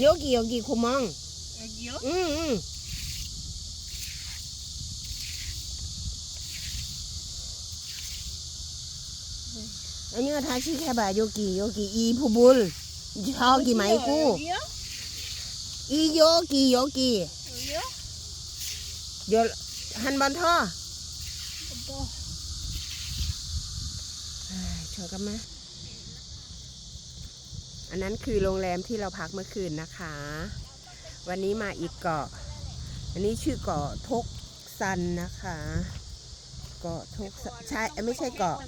여기 여기 고망. 여기요? 응 응. 아니야 다시 해봐 여기 여기 이 부분 저기 어디요? 말고 여기요? 이 여기 여기 여기요? 한번더 아, 잠깐만. อันนั้นคือโรงแรมที่เราพักเมื่อคืนนะคะ วันนี้มาอีกเกาะ อันนี้ชื่อเกาะทกซันนะคะ เกาะทกซันชายเอ้ยไม่ใช่เกาะ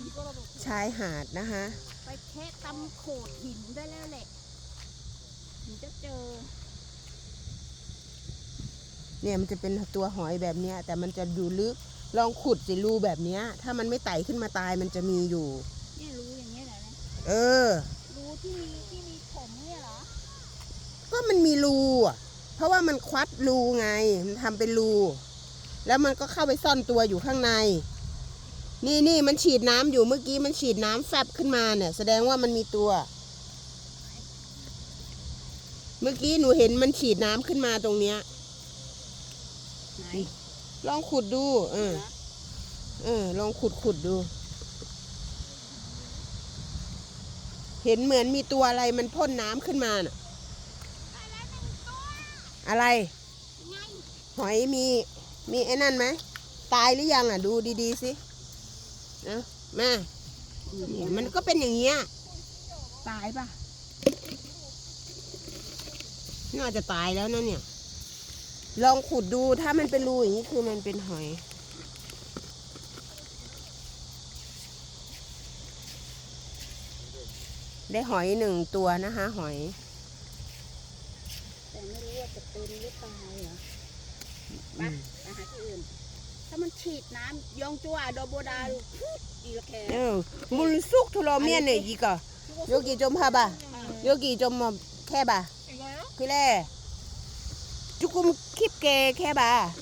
ชายหาดนะคะ ไปแค่ตำโขดหินได้แล้วแหละถึงจะเจอ เนี่ยมันจะเป็นตัวหอยแบบเนี้ย แต่มันจะอยู่ลึกลองขุดสิรูแบบเนี้ย ถ้ามันไม่ไต่ขึ้นมาตายมันจะมีอยู่เนี่ยรู้อย่างเงี้ยเหรอเนี่ยเออ รู้ที่มีที่มีผมเนี่ยเหรอ ก็ มันมีรูอะ เพราะว่ามันควัดรูไง มันทำเป็นรู แล้วมันก็เข้าไปซ่อนตัวอยู่ข้างใน นี่นี่มันฉีดน้ำอยู่เมื่อกี้มันฉีดน้ำแฟบขึ้นมาเนี่ย แสดงว่ามันมีตัว เมื่อกี้หนูเห็นมันฉีดน้ำขึ้นมาตรงเนี้ยไหนลองขุดดู เออ เออ ลองขุดขุดดู เห็นเหมือนมีตัวอะไรมันพ่นน้ำขึ้นมาน่ะ อะไร หอยมี มีไอ้นั่นไหม ตายหรือยังอะ ดูดีๆสินะมาเนี่ยมันก็เป็นอย่างเงี้ย ตายปะน่าจะตายแล้วนะเนี่ย ลองขุดดูถ้ามันเป็นรูอย่างนี้คือมันเป็นหอย ได้หอยหนึ่งตัวนะคะ หอยแต่ไม่รู้ว่า จะเป็นหรือตายเหรอไป อืม ไปหาที่อื่น ถ้ามันฉีดน้ำยองจัวโดโบดาลูพูดอีละแค่ 어, 물쑥 들어오면 이거 여기 좀 봐봐. 여기 좀 뭐, 캐봐. 이거요? 그래. 조금 깊게 캐봐.